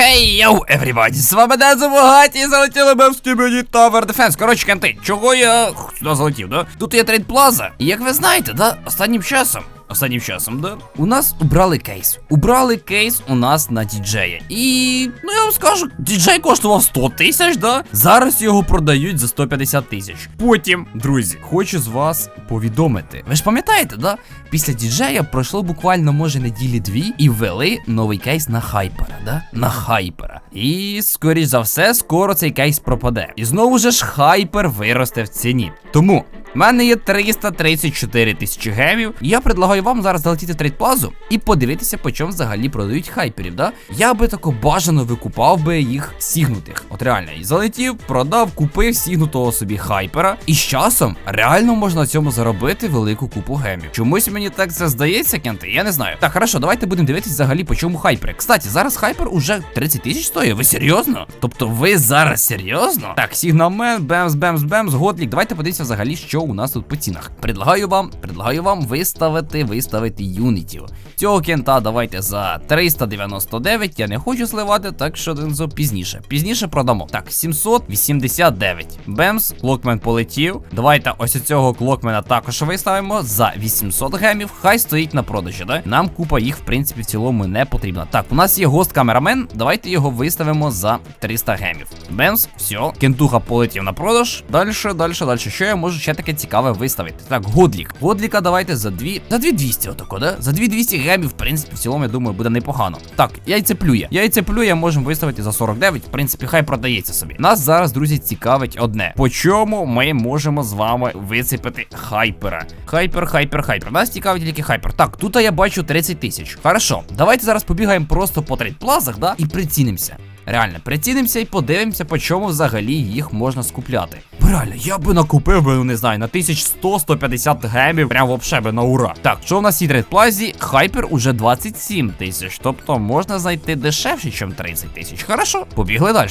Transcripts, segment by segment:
Хей, йоу, everybody, з вами Дензо Багаті, і залетіли ми в Стібіді Tower Defense. Коротше, канти, чого я сюди залетів, да? Тут є трейд плаза. І як ви знаєте, да, останнім часом. Останнім часом, да? У нас убрали кейс. Убрали кейс у нас на діджея. І, ну я вам скажу, діджей коштував 100 тисяч, да? Зараз його продають за 150 тисяч. Потім, друзі, хочу з вас повідомити. Ви ж пам'ятаєте, да? Після діджея пройшло буквально, може, неділі дві, і ввели новий кейс на хайпера, да? На хайпера. І, скоріш за все, скоро цей кейс пропаде. І знову ж хайпер виросте в ціні. Тому. У мене є 334 тисячі гемів. Я предлагаю вам зараз залетіти в трейдплазу і подивитися, по чому взагалі продають хайперів. Да? Я би тако бажано викупав би їх сігнутих. От реально, і залетів, продав, купив сігнутого собі хайпера. І з часом реально можна на цьому заробити велику купу гемів. Чомусь мені так це здається, кенти, я не знаю. Так, хорошо, давайте будемо дивитися взагалі, по чому хайпери. Кстати, зараз хайпер уже 30 тисяч стоїть. Ви серйозно? Тобто ви зараз серйозно? Так, сігнамен, бемс, бемс, бемс, годлік. Давайте подивимося взагалі, що у нас тут по цінах. Предлагаю вам, предлагаю вам виставити, виставити юнітів. Цього кента давайте за 399. Я не хочу сливати, так що Дензо пізніше. Пізніше продамо. Так, 789. Бемс, клокмен полетів. Давайте ось цього клокмена також виставимо за 800 гемів. Хай стоїть на продажі, да? Нам купа їх, в принципі, в цілому не потрібна. Так, у нас є гост камерамен. Давайте його виставимо за 300 гемів. Бемс, все. Кентуха полетів на продаж. Дальше, дальше, дальше. Що я можу ще таке цікаве виставити? Так, годлік. Годліка давайте за 2. За 2200, отако, да? За 2200 гемів, в принципі, в цілому, я думаю, буде непогано. Так, яйцеплює. Яйцеплює можемо виставити за 49. В принципі, хай продається собі. Нас зараз, друзі, цікавить одне. По чому ми можемо з вами висипати хайпера? Хайпер, хайпер, хайпер. Нас цікавить тільки хайпер. Так, тут я бачу 30 тисяч. Хорошо, давайте зараз побігаємо просто по трейдплазах, да, і прицінимося. Реально, прицінимося і подивимося, по чому взагалі їх можна скупляти. Реально, я би накупив би, ну не знаю, на 1100-150 гемів, прям вообще би на ура. Так, що в нас є плазі? Хайпер уже 27 тисяч. Тобто можна знайти дешевше, ніж 30 тисяч. Хорошо, побігли далі.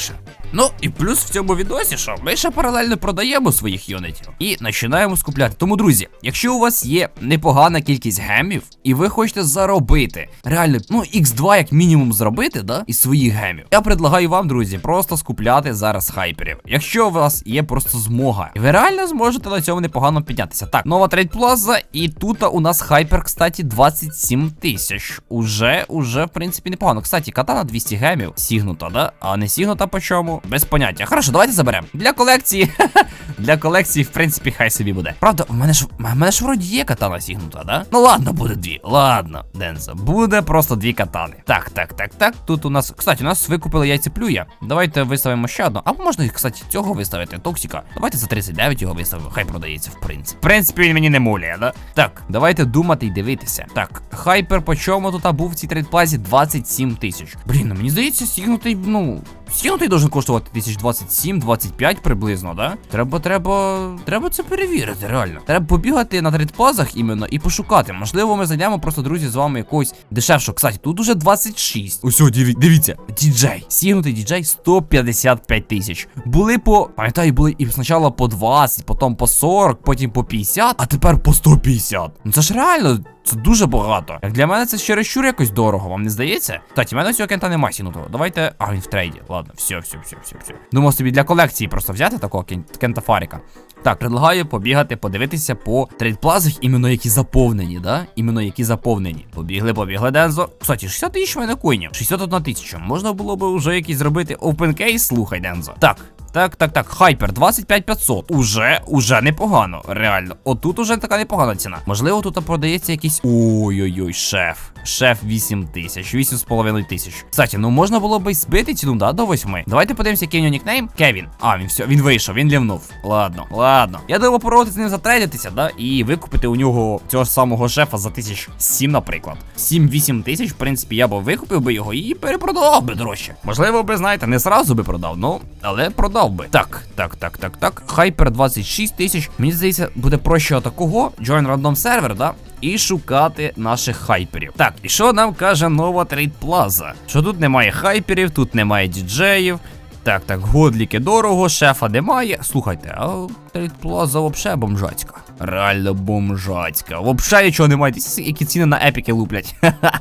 Ну і плюс в цьому відосі, що ми ще паралельно продаємо своїх юнітів і починаємо скупляти. Тому, друзі, якщо у вас є непогана кількість гемів, і ви хочете заробити, реально, ну, X2 як мінімум зробити, да, із своїх гемів, я предлагаю вам, друзі, просто скупляти зараз хайперів. Якщо у вас є просто змога, і ви реально зможете на цьому непогано піднятися. Так, нова трейд плаза, і тут у нас хайпер, кстати, 27 тисяч. Уже, уже, в принципі, непогано. Кстати, катана 200 гемів сігнута, да? А не сігнута по чому? Без поняття. Хорошо, давайте заберемо. Для колекції. Для колекції, в принципі, хай собі буде. Правда, в мене ж в мене ж вроді є катана сігнута, да? Ну ладно, буде дві. Ладно, Дензо, буде просто дві катани. Так, так, так, так. Тут у нас, кстати, у нас викупили яйцеплюя. Давайте виставимо ще одну. Або можна, кстати, цього виставити. Токсіка. Давайте за 39 його виставимо. Хай продається, в принципі. В принципі, він мені не муляє, да? Так, давайте думати і дивитися. Так, хайпер по чому тут був в цій трейдплазі 27 тисяч. Блін, ну мені здається, сігнутий, ну. Сігнутий должен коштувати 1027-25 приблизно, да? Треба, треба. Треба це перевірити, реально. Треба побігати на трейдплазах іменно і пошукати. Можливо, ми знайдемо просто, друзі, з вами якогось дешевшого. Кстати, тут уже 26. Ось, дивіться. Діджей. Сігнутий діджей 155 тисяч. Були по. Пам'ятаю, були і спочатку по 20, потім по 40, потім по 50, а тепер по 150. Ну це ж реально. Це дуже багато. Як для мене це чересчур якось дорого, вам не здається? Кстати, в мене цього кента немає сінутого. Давайте. А, він в трейді. Ладно, все, все, все, все, все. Думав собі для колекції просто взяти такого кентафаріка. Так, предлагаю побігати, подивитися по трейдплазах, іменно які заповнені, да? Іменно які заповнені. Побігли, побігли, Дензо. Кстати, 60 тисяч в мене коїнів. 61 тисяча. Можна було би вже якийсь зробити опенкейс, слухай, Дензо. Так. Так, так, так, хайпер 25500. Уже, уже непогано, реально. Отут уже така непогана ціна. Можливо, тут продається якийсь. Ой-ой-ой, шеф. Шеф 8 тисяч, 8,5 тисяч. Кстати, ну можна було би збити ціну, да, до 8. Давайте подивимося, який у нього нікнейм. Кевін. А, він все, він вийшов, він лівнув. Ладно, ладно. Я думав попробувати з ним затрейдитися, да, і викупити у нього цього самого шефа за тисяч 7, наприклад. 7-8 тисяч, в принципі, я б викупив би його і перепродавав би дорожче. Можливо, би, знаєте, не сразу би продав, ну, але продав би. Так, так, так, так, так. Хайпер 26 тисяч. Мені здається, буде проще отакого. Join random сервер, да? І шукати наших хайперів. Так, і що нам каже нова трейд плаза? Що тут немає хайперів, тут немає діджеїв. Так, так, годліки дорого, шефа немає. Слухайте, а трейд плаза взагалі бомжацька. Реально бомжацька. Взагалі нічого немає. Дивіться, які ціни на епіки луплять.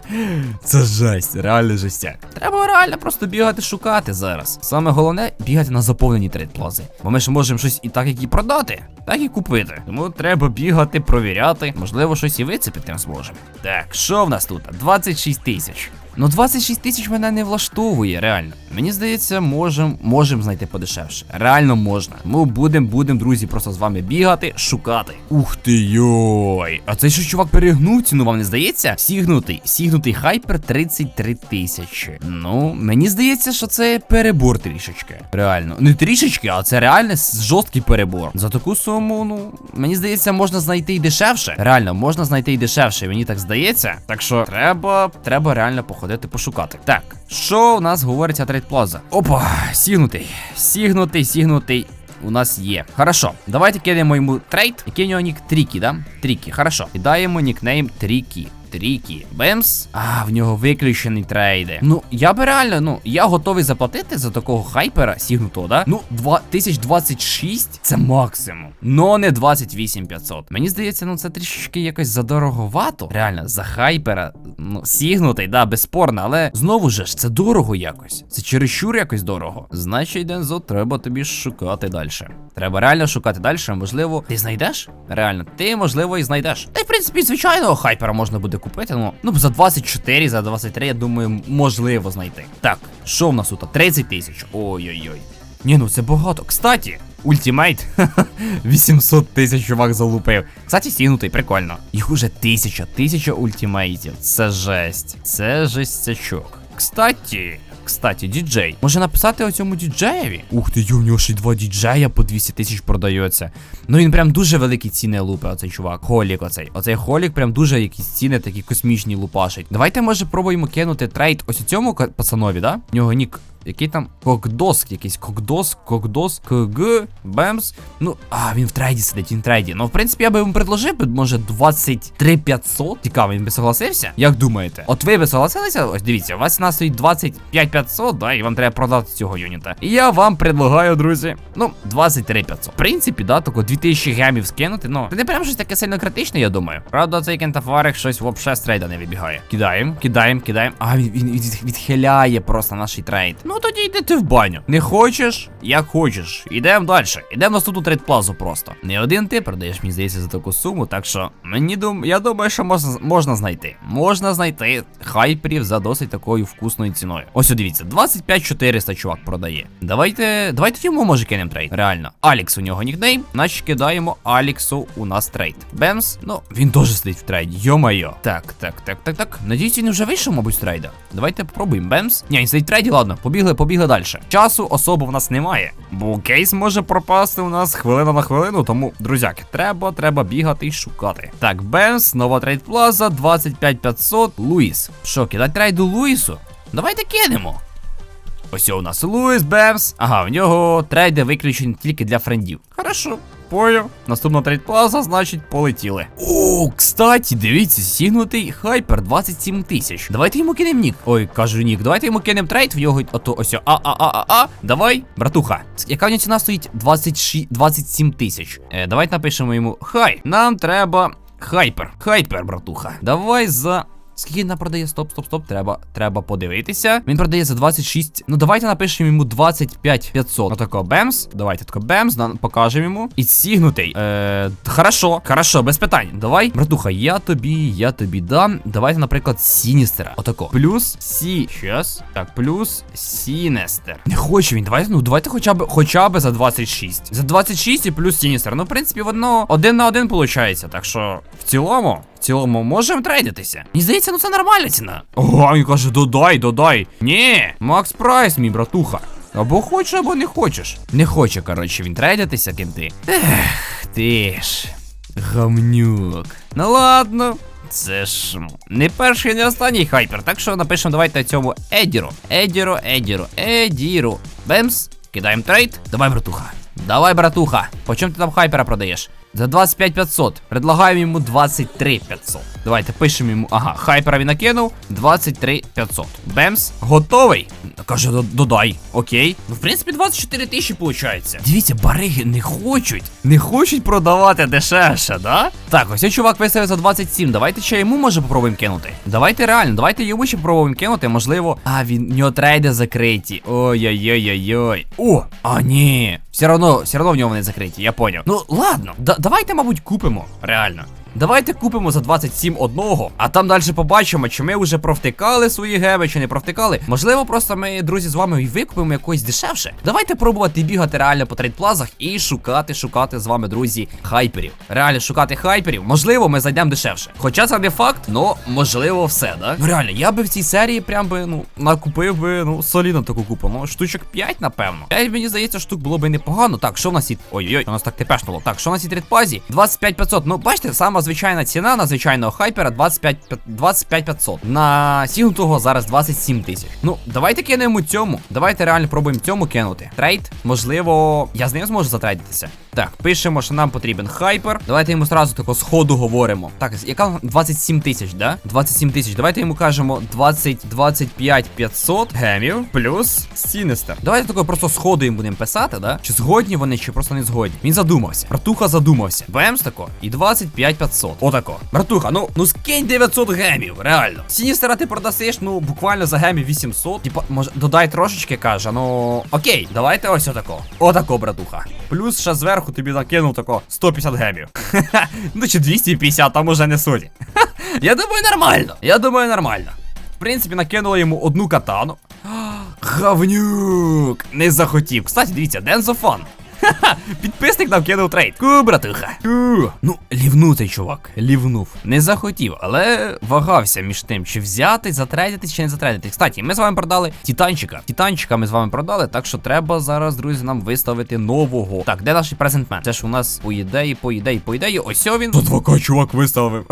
Це жесть, реально жестяк. Треба реально просто бігати шукати зараз. Саме головне бігати на заповнені трейдплази. Бо ми ж можемо щось і так як і продати, так і купити. Тому треба бігати, провіряти. Можливо, щось і вицепити зможемо. Так, що в нас тут? 26 тисяч. Ну 26 тисяч мене не влаштовує, реально. Мені здається, можем, можем знайти подешевше. Реально можна. Ми будемо, будемо, друзі, просто з вами бігати, шукати. Ух ти йой. А цей що чувак перегнув ціну, вам не здається? Сігнутий, сігнутий хайпер 33 тисячі. Ну, мені здається, що це перебор трішечки. Реально. Не трішечки, а це реально жорсткий перебор. За таку суму, ну, мені здається, можна знайти і дешевше. Реально, можна знайти і дешевше, мені так здається. Так що треба, треба реально походити пошукати. Так, що у нас говориться Трейд Плаза? Опа, сігнутий. Сігнутий, сігнутий. У нас є. Хорошо, давайте кинемо йому трейд. Який у нього нік Трікі, да? Трікі, хорошо. Кидаємо нікнейм Трікі. Трікі. Бемс. А, в нього виключений трейди. Ну, я би реально, ну, я готовий заплатити за такого хайпера сігнутого, да? Ну, 2026 це максимум. Но не 28500. Мені здається, ну це трішечки якось задороговато. Реально, за хайпера, ну, сігнутий, да, безспорно, але знову ж це дорого якось. Це чересчур якось дорого. Значить, Дензо, треба тобі шукати далі. Треба реально шукати далі. Можливо, ти знайдеш? Реально, ти можливо і знайдеш. Та й в принципі, звичайного хайпера можна буде купити. Ну, ну за 24, за 23, я думаю, можливо знайти. Так, що в нас тут? 30 тисяч. Ой-ой-ой. Ні, ну це багато. Кстати, ультимейт 800 тисяч чувак залупив. Кстати, сігнутий, прикольно. Їх уже тисяча, тисяча ультимейтів. Це жесть. Це жестячок. Кстати. кстаті, діджей. Може написати оцьому діджеєві? Ух ти, у нього ще два діджея по 200 тисяч продається. Ну він прям дуже великі ціни лупить, оцей чувак. Холік оцей. Оцей холік прям дуже якісь ціни такі космічні лупашить. Давайте, може, пробуємо кинути трейд ось цьому пацанові, да? В нього нік. Який там Кокдос, якийсь Кокдос, Кокдос, КГ, Бемс. Ну, а, він в трейді сидить, він в трейді. Ну, в принципі, я би йому предложив, може, 23 500. Цікаво, він би согласився? Як думаєте? От ви би согласилися? Ось дивіться, у вас ціна стоїть 25 500, да, і вам треба продати цього юніта. І я вам предлагаю, друзі, ну, 23 500. В принципі, да, тако 2000 гемів скинути, ну, це не прям щось таке сильно критичне, я думаю. Правда, цей кентафарик щось вообще з трейда не вибігає. Кидаємо, кидаємо, кидаємо. А, він, він від- відхиляє просто наш трейд. Ну тоді йди ти в баню. Не хочеш? Як хочеш. Ідемо далі. Ідемо наступну трейд плазу просто. Не один ти продаєш, мені здається, за таку суму, так що мені дум, я думаю, що можна, можна знайти. Можна знайти хайперів за досить такою вкусною ціною. Ось дивіться, 25 400 чувак продає. Давайте, давайте йому може кинемо трейд. Реально. Алікс у нього нікнейм, значить кидаємо Аліксу у нас трейд. Бемс, ну він теж сидить в трейді. Йо-майо. Так, так, так, так, так. Надіюсь, він вже вийшов, мабуть, з трейда. Давайте попробуємо. Бемс. Ні, він сидить в трейді, ладно. Побігли, побігли далі. Часу особо в нас немає. Бо кейс може пропасти у нас хвилина на хвилину, тому, друзяки, треба, треба бігати і шукати. Так, Бенс, нова трейд плаза, 25500. Луїс. Що, кидать трейду Луїсу? Давайте кинемо. Ось у нас Луїс Бемс. Ага, в нього трейди виключені тільки для френдів. Хорошо. Поняв. Наступна трейд плаза, значить, полетіли. О, кстати, дивіться, сігнутий хайпер 27 тисяч. Давайте йому кинемо нік. Ой, кажу нік. Давайте йому кинемо трейд в нього. Ото ось. А, а, а, а, а. Давай, братуха. Яка в нього ціна стоїть? 26, 27 тисяч. Е, давайте напишемо йому. Хай, нам треба хайпер. Хайпер, братуха. Давай за. Скільки він нам продає? Стоп, стоп, стоп. Треба, треба подивитися. Він продає за 26. Ну давайте напишемо йому 25 500. Отако бемс. Давайте тако бемс, покажемо йому. І сігнутий. Е, хорошо, хорошо, без питань. Давай, братуха, я тобі, я тобі дам. Давайте, наприклад, Сіністера. Отако. Плюс Сі. Щас. Так, плюс Сінестер. Не хоче він. Давайте, ну давайте хоча б хоча б за 26. За 26 і плюс Сіністер. Ну, в принципі, воно один на один виходить. Так що, в цілому. В цілому можемо трейдитися. Мені здається, ну це нормальна ціна. О, він каже, додай, додай. Ні, Макс Прайс, мій братуха. Або хочеш, або не хочеш. Не хоче, коротше, він трейдитися, ким ти. Ех, ти ж. Гамнюк. Ну ладно. Це ж не перший, не останній хайпер. Так що напишемо давайте цьому Едіру. Едіру, Едіру, Едіру. Бемс. Кидаємо трейд. Давай, братуха. Давай, братуха. По чому ти там хайпера продаєш? За 25 500. Предлагаємо йому 23 500. Давайте пишемо йому. Ага, хайпера він накинув. 23 500. Бемс, готовий. Каже, додай. Окей. Ну, в принципі, 24 тисячі виходить. Дивіться, бариги не хочуть. Не хочуть продавати дешевше, да? Так, ось цей чувак виставив за 27. Давайте ще йому може попробуємо кинути. Давайте реально, давайте йому ще попробуємо кинути. Можливо. А, він нього трейди закриті. Ой-ой-ой-ой-ой. О, а ні. Все равно, все равно в нього вони закриті, я поняв. Ну ладно, давайте, мабуть, купимо. Реально. Давайте купимо за 27 одного, а там далі побачимо, чи ми вже провтикали свої геби, чи не провтикали. Можливо, просто ми, друзі, з вами і викупимо якось дешевше. Давайте пробувати бігати реально по трейдплазах і шукати, шукати з вами, друзі, хайперів. Реально шукати хайперів. Можливо, ми зайдемо дешевше. Хоча це не факт, но можливо все, да? Ну реально, я би в цій серії прям би, ну, накупив би, ну, солідно таку купу. Ну, штучок 5, напевно. 5, мені здається, штук було би непогано. Так, що в нас є. Ой-ой, у нас так тепешнуло. Так, що в нас є трейдплазі? 25 500. Ну, бачите, сама звичайна ціна на звичайного хайпера 25 п'ят- 25 500. На сігнутого зараз 27 тисяч. Ну, давайте кинемо цьому. Давайте реально пробуємо цьому кинути. Трейд, можливо, я з ним зможу затрейдитися. Так, пишемо, що нам потрібен хайпер. Давайте йому зразу тако сходу говоримо. Так, яка 27 тисяч, да? 27 тисяч. Давайте йому кажемо 20, 25 500 гемів плюс Сінестер. Давайте тако просто сходу їм будемо писати, да? Чи згодні вони, чи просто не згодні. Він задумався. Братуха задумався. Бемс тако. І 25 500. Отако. Братуха, ну, ну скинь 900 гемів, реально. Сіністера ти продасиш, ну, буквально за гемів 800. Типа, може, додай трошечки, каже, ну, окей, давайте ось отако. Отако, братуха. Плюс ще зверху тобі накинув тако 150 гемів. ну чи 250, там уже не суді. Я думаю, нормально. Я думаю, нормально. В принципі, накинули йому одну катану. Гавнюк! Не захотів. Кстати, дивіться, Дензофан. Ха-ха, підписник нам кинув трейд. Ку, братуха. Ку. Ну, лівнув цей чувак. Лівнув. Не захотів, але вагався між тим, чи взяти, затрейдити, чи не затрейдити. Кстати, ми з вами продали Титанчика. Титанчика ми з вами продали, так що треба зараз, друзі, нам виставити нового. Так, де наш презентмен? Це ж у нас по ідеї, по ідеї, по ідеї. Ось він. Тут вака чувак виставив.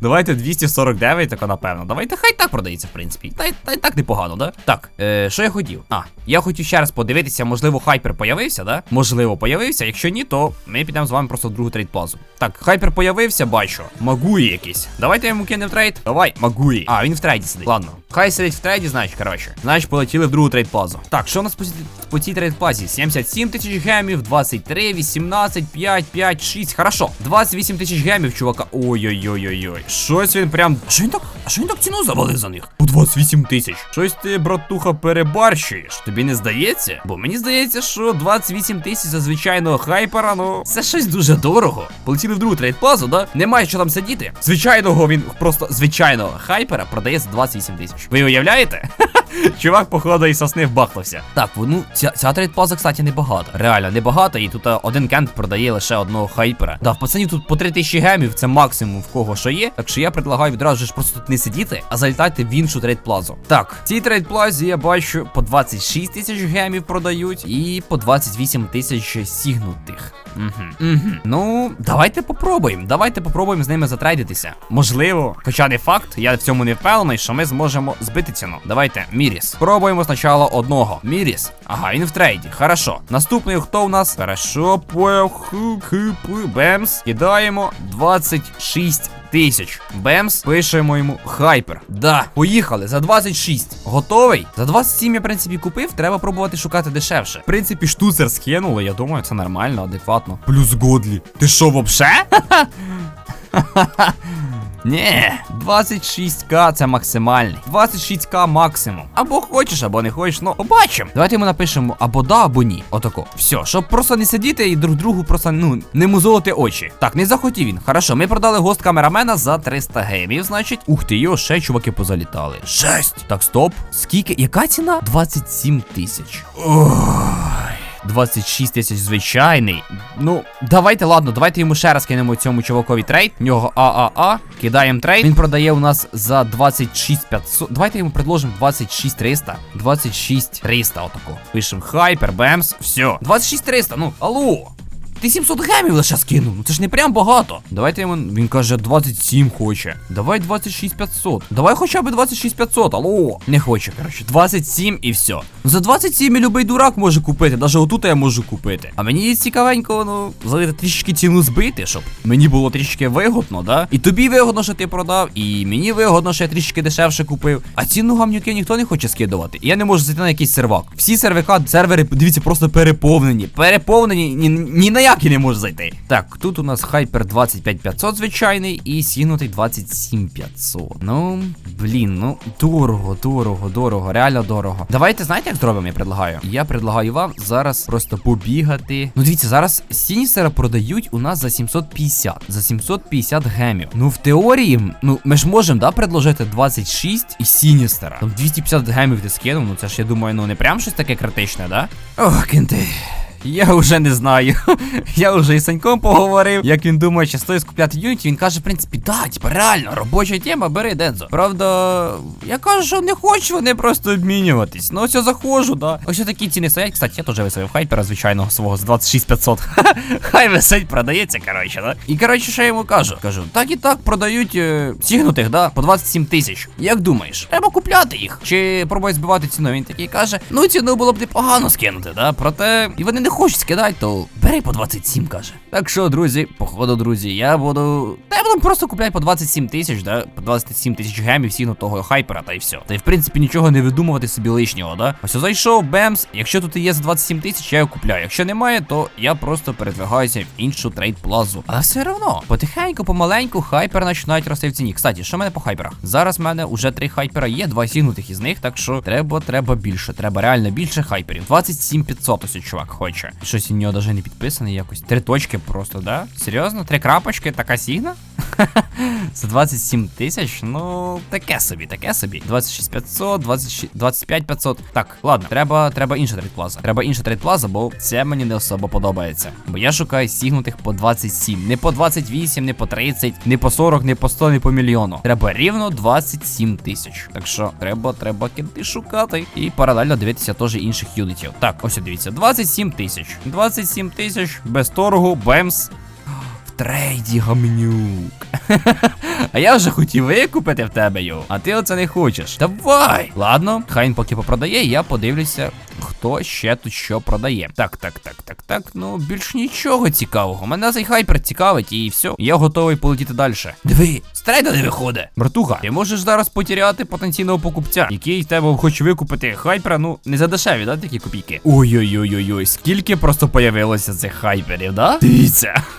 Давайте 249, тако, напевно. Давайте хай так продається, в принципі. Та, й- та так непогано, да? Так, е, що я хотів? А, я хотів ще раз подивитися, можливо, хайпер появився, да? Можливо, появився. Якщо ні, то ми підемо з вами просто в другу трейд-плазу. Так, хайпер появився, бачу. Магуї якийсь. Давайте йому кинемо трейд. Давай, Магуї. А, він в трейді сидить. Ладно. Хай сидить в трейді, значить, коротше. Значить, полетіли в другу трейд-плазу. Так, що у нас по, по цій трейд-плазі? 77 тисяч гемів, 23, 18, 5, 5, 6. Хорошо. 28 тисяч гемів, чувака. Ой-ой-ой-ой-ой. Щось він прям. А Що він так? А що він так ціну завалив за них? По 28 тисяч. Щось ти, братуха, перебарщуєш. Тобі не здається? Бо мені здається, що 28 тисяч за звичайного хайпера, ну це щось дуже дорого. Полетіли в другу трейдплазу, да? Немає що там сидіти. Звичайного він просто звичайного хайпера продає за 28 тисяч. Ви уявляєте? Чувак, походу, і сосни вбахнувся. Так, ну ця, ця трейдплаза, кстати, небагато. Реально небагато, і тут один кент продає лише одного хайпера. Да, в пацанів тут по 3000 гемів, це максимум в кого що є. Так що я предлагаю відразу ж просто тут не сидіти, а залітати в іншу трейдплазу. Так, в цій трейдплазі я бачу по 26 тисяч гемів продають і по 28 тисяч сігнутих. Угу. Угу. Ну, давайте попробуємо. Давайте попробуємо з ними затрейдитися. Можливо, хоча не факт, я в цьому не впевнений, що ми зможемо збити ціну. Давайте, Міріс. Спробуємо спочатку одного. Міріс. Ага, він в трейді. Хорошо. Наступний хто у нас? Хорошо, Бемс. Кидаємо 26 тисяч. Бемс, пишемо йому хайпер. Да, поїхали за 26. Готовий? За 27 я, в принципі, купив. Треба пробувати шукати дешевше. В принципі, штуцер скинули. Я думаю, це нормально, адекватно. Плюс Годлі. Ти що, вообще? Ні, 26к це максимальний. 26к максимум. Або хочеш, або не хочеш, ну побачимо. Давайте йому напишемо або да, або ні. Отако. Все, щоб просто не сидіти і друг другу просто ну не музолити очі. Так, не захотів він. Хорошо, ми продали гост камерамена за 300 геймів, значить. Ух ти, його ще чуваки позалітали. Жесть. Так, стоп. Скільки? Яка ціна? 27 тисяч. Ой. 26 тисяч звичайний. Ну, давайте, ладно, давайте йому ще раз кинемо цьому чувакові трейд. В нього ААА. Кидаємо трейд. Він продає у нас за 26 500. Давайте йому предложимо 26 300. 26 300 отако. Пишемо хайпер, бемс. Все. 26 300. Ну, алло. Ти 700 гемів лише скинув. Ну це ж не прям багато. Давайте йому. Він каже 27 хоче. Давай 26500. Давай хоча б 26500. Алло. Не хоче, коротше. 27 і все. За 27 і любий дурак може купити. Даже отут я можу купити. А мені цікавенько, ну, залити трішки ціну збити, щоб мені було трішки вигодно, да? І тобі вигодно, що ти продав, і мені вигодно, що я трішки дешевше купив. А ціну гамнюки ніхто не хоче скидувати. Я не можу зайти на якийсь сервак. Всі сервака, сервери, дивіться, просто переповнені. Переповнені, ні, ні на які не можу зайти. Так, тут у нас хайпер 25500 звичайний і сігнутий 27500. Ну, блін, ну дорого, дорого, дорого, реально дорого. Давайте знаєте, як зробимо, я предлагаю? Я предлагаю вам зараз просто побігати. Ну, дивіться, зараз Сіністера продають у нас за 750. За 750 гемів. Ну, в теорії, ну, ми ж можемо, да, предложити 26 і Сіністера. Там 250 гемів ти скинув, ну це ж я думаю, ну не прям щось таке критичне, да? Ох, кенти. Я вже не знаю. Я вже із Саньком поговорив. Як він думає, чи стоїть скупляти юніті, він каже, в принципі, да, типа реально, робоча тема, бери Дензо. Правда, я кажу, що не хочу вони просто обмінюватись. Ну ось я заходжу, да. Ось такі ціни стоять. Кстати, я теж висовив хайпера звичайного свого з 26500. Хай висить, продається, коротше, да. І коротше, що я йому кажу? Кажу, так і так продають е, сігнутих, да, по 27 тисяч. Як думаєш, треба купляти їх? Чи пробуй збивати ціну? Він такий каже, ну ціну було б непогано скинути, да. Проте, і вони не хочуть скидати, то бери по 27, каже. Так що, друзі, походу, друзі, я буду. Та я буду просто купляти по 27 тисяч, да, по 27 тисяч гемів сігнутого хайпера, та й все. Та й в принципі нічого не видумувати собі лишнього, да. Ось зайшов, бемс. Якщо тут є за 27 тисяч, я його купляю. Якщо немає, то я просто передвигаюся в іншу трейд плазу. Але все одно, потихеньку, помаленьку, хайпер починають рости в ціні. Кстати, що в мене по хайперах? Зараз в мене вже три хайпера є, два сігнутих із них, так що треба, треба більше. Треба реально більше хайперів. 27 500 ось чувак хоче. Щось у нього навіть не підписаний якось. Три точки просто, да? Серйозно? Три крапочки, така сігна? За 27 тисяч, ну таке собі, таке собі. 26 500, 26, 25 500. Так, ладно, треба, треба інша трейдплаза. Треба інша трейдплаза, бо це мені не особо подобається. Бо я шукаю сігнутих по 27. Не по 28, не по 30, не по 40, не по 100, не по мільйону. Треба рівно 27 тисяч. Так що треба, треба кінти шукати. І паралельно дивитися теж інших юнітів. Так, ось дивіться, 27 тисяч. 27 тисяч без торгу, бемс. Трейді гамнюк. А я вже хотів викупити в тебе його, а ти оце не хочеш. Давай! Ладно, хай він поки попродає, я подивлюся, хто ще тут що продає. Так, так, так, так, так. Ну більш нічого цікавого. Мене цей хайпер цікавить і все. Я готовий полетіти далі. Диви, стрейда не виходить. Братуха, ти можеш зараз потеряти потенційного покупця, який тебе хоче викупити хайпера, ну не за дешеві, да, такі копійки. Ой-ой-ой-ой, скільки просто появилося цих хайперів, да? Дивіться.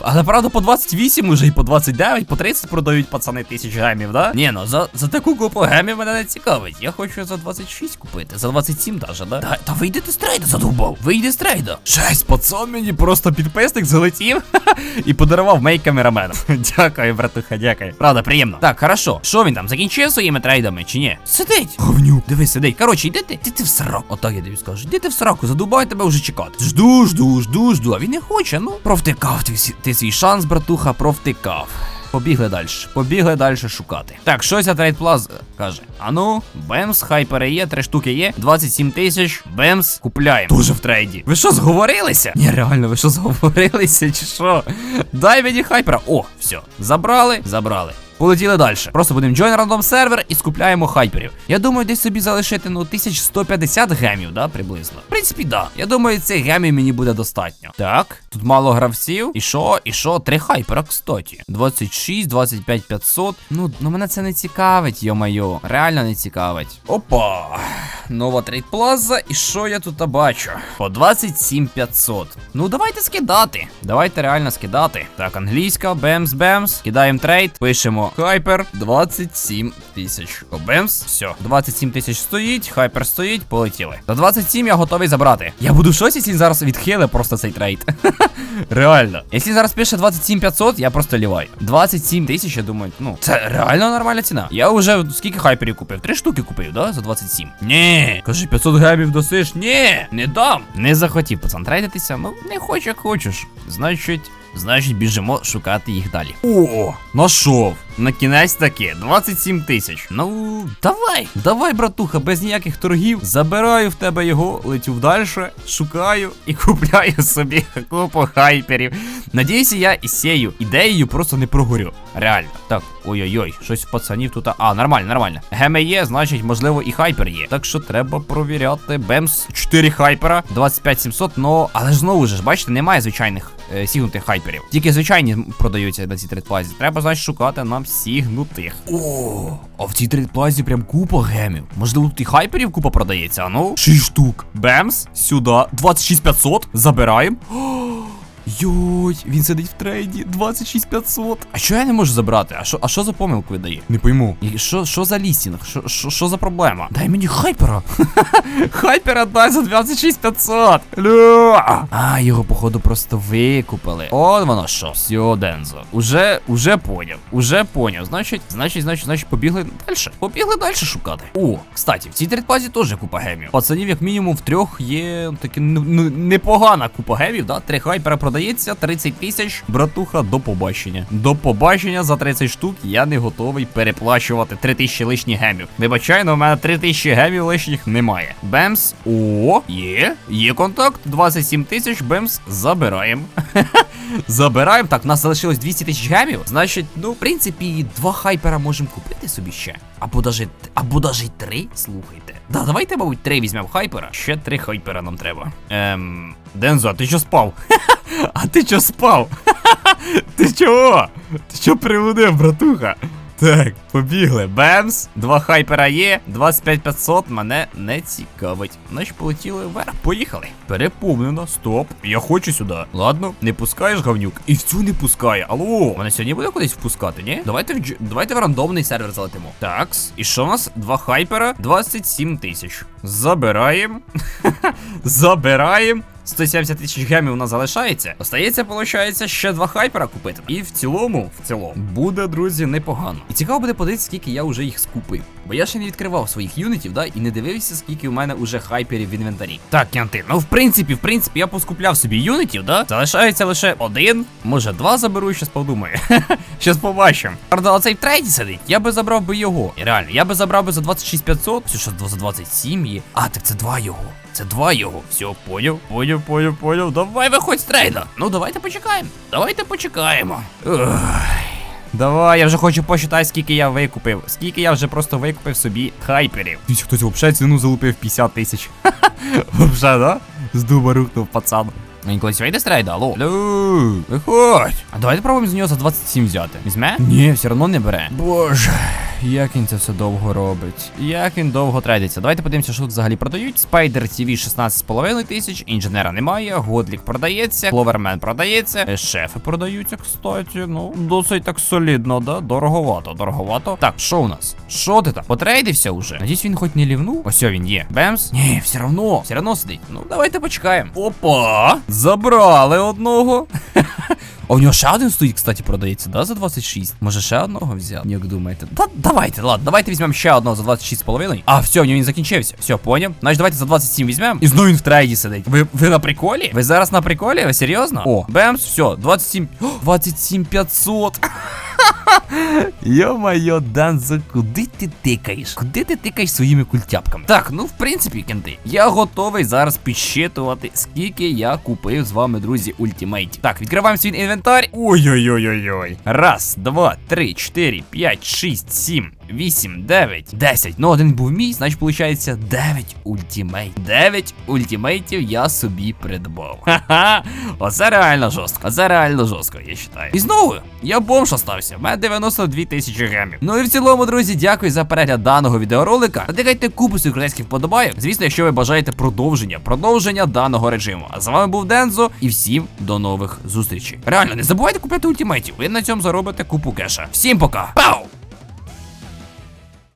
Але правда по 28 уже і по 29, по 30 продають пацани тисяч гемів, да? Ні, ну за, за таку купу гемів мене не цікавить. Я хочу за 26 купити, за 27 даже, да? Та, та вийди ти з трейда, задовбав. Вийди з трейда. Шесть, пацан мені просто підписник залетів і подарував мей камерамену. дякую, братуха, дякую. Правда, приємно. Так, хорошо. Що він там закінчив своїми трейдами чи ні? Сидить. Говнюк, дивись, сидить. Коротше, йди ти, йди ти в сраку. Отак я тобі скажу. Йди ти в сраку, задубай тебе вже чекати. Жду, жду, жду, жду. А він не хоче, ну. Провтикав ти, свій шанс, братуха, провтикав. Побігли далі. Побігли далі шукати. Так, що ця трейд каже? Ану, бемс, хайпери є, три штуки є, 27 тисяч, бемс, купляємо. Дуже в трейді. Ви що, зговорилися? Ні, реально, ви що зговорилися, чи що? Дай мені хайпера. О, все. Забрали, забрали. Полетіли далі. Просто будемо join рандом сервер і скупляємо хайперів. Я думаю, десь собі залишити ну 1150 гемів, да, приблизно. В принципі, да. Я думаю, цих гемів мені буде достатньо. Так, тут мало гравців. І що? І що? Три хайпера, кстати. 26, 25 500. Ну, ну мене це не цікавить, йо-майо. Реально не цікавить. Опа. Нова трейд плаза. І що я тут бачу? По 27 500. Ну, давайте скидати. Давайте реально скидати. Так, англійська, бемс, бемс. Кидаємо трейд. Пишемо хайпер 27 тисяч. О, бемс. Все. 27 тисяч стоїть, хайпер стоїть, полетіли. За 27 я готовий забрати. Я буду шоці, якщо він зараз відхили просто цей трейд. Реально. Якщо зараз пише 27 500, я просто ліваю. 27 тисяч, я думаю, ну, це реально нормальна ціна. Я вже скільки хайперів купив? Три штуки купив, да? За 27. Ні. Каже, 500 гемів досиш. Ні, не дам. Не захотів, пацан, трейдитися. Ну, не хоч як хочеш. Значить, значить, біжимо шукати їх далі. О, нашов. На кінець таки 27 тисяч. Ну, давай, давай, братуха, без ніяких торгів. Забираю в тебе його, летю вдальше, шукаю і купляю собі купу хайперів. Надіюся, я із цією ідеєю просто не прогорю. Реально. Так, ой-ой-ой, щось пацанів тут. А, нормально, нормально. Геми є, значить, можливо, і хайпер є. Так що треба провіряти. Бемс 4 хайпера, 25700, но. Але ж знову ж, бачите, немає звичайних е, сігнутих хайперів. Тільки звичайні продаються на цій тридплазі. Треба, значить, шукати нам сігнутих. О, а в цій тридплазі прям купа гемів. Можливо, тут і хайперів купа продається, а ну? 6 штук. Бемс, сюди. 26500. Забираємо. Йой, він сидить в трейді 26500. А що я не можу забрати? А що, а що за помилку видає? Не пойму. І що, що за лістінг? Що, що, що за проблема? Дай мені хайпера. хайпера дай за 26500. Лю. А, його, походу, просто викупили. От воно що. Все, Дензо. Уже, уже поняв. Уже поняв. Значить, значить, значить, значить, побігли далі. Побігли далі шукати. О, кстати, в цій тридпазі теж купа гемів. Пацанів, як мінімум, в трьох є таки непогана купа гемів, да? Три хайпера продається, 30 тисяч. Братуха, до побачення. До побачення за 30 штук я не готовий переплачувати 3 тисячі лишніх гемів. Вибачай, но в мене 3 тисячі гемів лишніх немає. Бемс. О, є. Є контакт. 27 тисяч. Бемс. Забираємо. Забираємо. Так, у нас залишилось 200 тисяч гемів. Значить, ну, в принципі, два хайпера можемо купити собі ще. Або даже, або даже три. Слухайте. Да, давайте, мабуть, три візьмемо хайпера. Ще три хайпера нам треба. Ем. Дензо, а ти що спав? А ти що спав? Ти чого? Ти що приводив, братуха? Так, побігли. Бемс, два хайпера є, 25500 мене не цікавить. Значить, полетіли вверх. Поїхали. Переповнено, стоп. Я хочу сюди. Ладно, не пускаєш говнюк. І в цю не пускає. Алло, мене сьогодні буде кудись впускати, ні? Давайте в давайте в рандомний сервер залетимо. Такс. І що у нас? Два хайпера, 27 тисяч. Забираємо. Забираємо. 170 тисяч гемів у нас залишається. Остається, виходить, ще два хайпера купити. І в цілому, в цілому, буде, друзі, непогано. І цікаво буде подивитися, скільки я вже їх скупив. Бо я ще не відкривав своїх юнітів, да, і не дивився, скільки у мене уже хайперів в інвентарі. Так, Кянти, ну в принципі, в принципі, я поскупляв собі юнітів, да? Залишається лише один, може два заберу, щас подумаю. Щас побачимо. Правда, оцей трейді сидить, я би забрав би його. І реально, я би забрав би за 26500, все що за 27 є. А, так це два його. Це два його. Все, поняв, поняв, поняв, поняв. Давай виходь з трейда. Ну, давайте почекаємо. Давайте почекаємо. Давай, я вже хочу посчитати, скільки я викупив. Скільки я вже просто викупив собі хайперів. Хтось взагалі ціну залупив 50 тисяч. Взагалі, да? З дуба рухнув пацан. Він колись вийде з трейда, алло. Алло, виходь. А давайте пробуємо з нього за 27 взяти. Візьме? Ні, все одно не бере. Боже, як він це все довго робить. Як він довго трейдиться. Давайте подивимося, що тут взагалі продають. Спайдер TV 16,5 тисяч, інженера немає, Годлік продається, Кловермен продається, е, шефи продаються, кстати. Ну, досить так солідно, да? Дороговато, дороговато. Так, що у нас? Що ти там? Потрейдився уже? Надіюсь, він хоч не лівнув. Ось він є. Бемс? Ні, все равно, все равно сидить. Ну, давайте почекаємо. Опа! Забрали одного. А у нього ще один стоїть, кстати, продається, да, за 26? Може ще одного взяти? Як думаєте? Та давайте, ладно, давайте візьмемо ще одного за 26,5. А, все, у нього він закінчився. Все, поняв. Значить, давайте за 27 візьмемо. І знову він в трейді сидить. Ви, ви на приколі? Ви зараз на приколі? Ви серйозно? О, бемс, все, 27. 27 500. Йо-майо, Данзо, куди ти тикаєш? Куди ти тикаєш своїми культяпками? Так, ну в принципі, кенти, я готовий зараз підсчитувати, скільки я купив з вами, друзі, ультимейтів. Так, відкриваємо свій інвентар. Ой-ой-ой-ой-ой. Раз, два, три, чотири, п'ять, шість, сім. 8, 9, 10. Ну, один був мій, значить, виходить 9 ультимейт. 9 ультимейтів я собі придбав. Ха-ха. Оце реально жорстко. Оце реально жорстко, я вважаю. І знову, я бомж остався. У мене 92 тисячі гемів. Ну і в цілому, друзі, дякую за перегляд даного відеоролика. Натикайте купу своїх корейських вподобайок. Звісно, якщо ви бажаєте продовження, продовження даного режиму. А з вами був Дензо, і всім до нових зустрічей. Реально, не забувайте купляти ультимейтів. Ви на цьому заробите купу кеша. Всім пока. Пау!